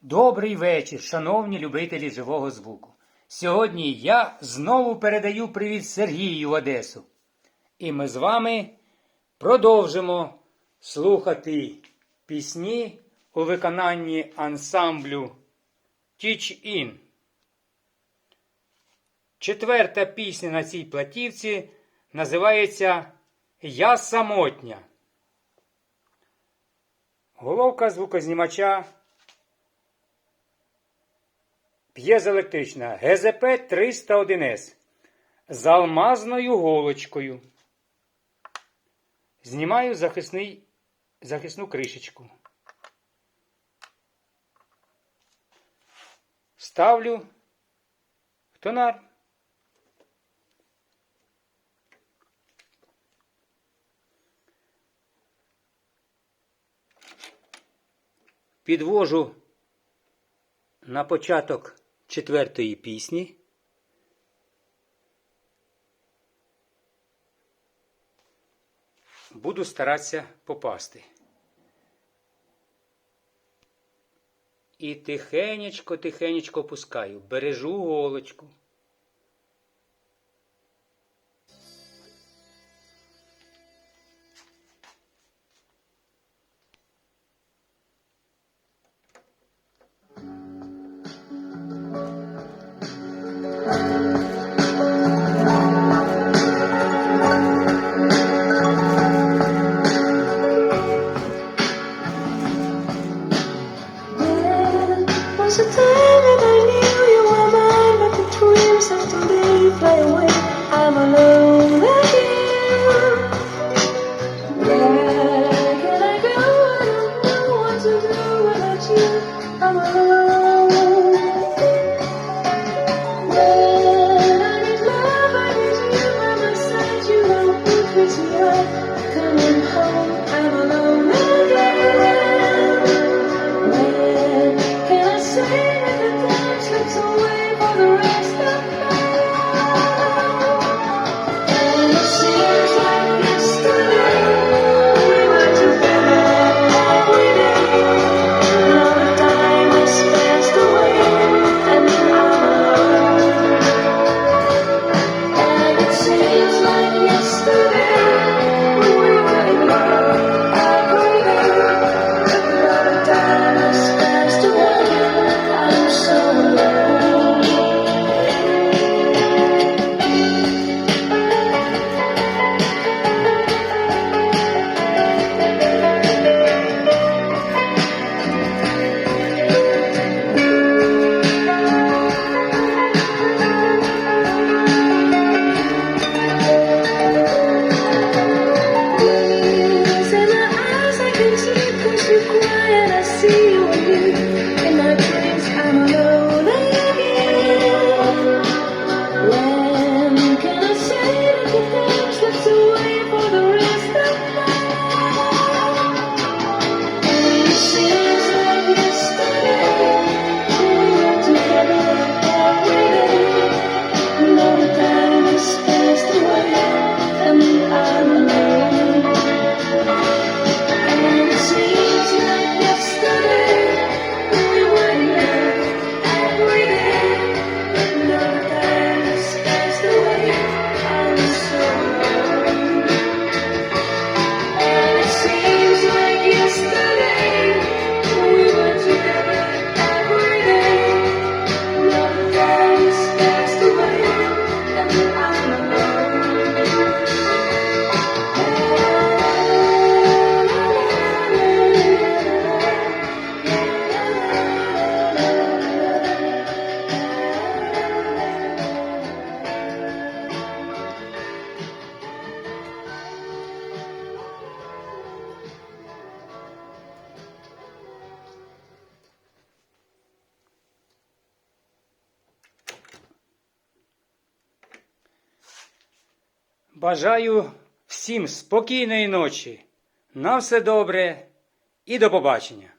Добрий вечір, шановні любителі живого звуку. Сьогодні я знову передаю привіт Сергію в Одесу. І ми з вами продовжимо слухати пісні у виконанні ансамблю Teach In. Четверта пісня на цій платівці називається Я самотня. Головка звукознімача п'єзоелектрична ГЗП 301С з алмазною голочкою. Знімаю захисний, захисну кришечку. Ставлю в тонар. Підвожу на початок четвертої пісні. Буду старатися попасти. І тихенечко, тихенечко пускаю, бережу голочку. Бажаю всім спокійної ночі. На все добре і до побачення!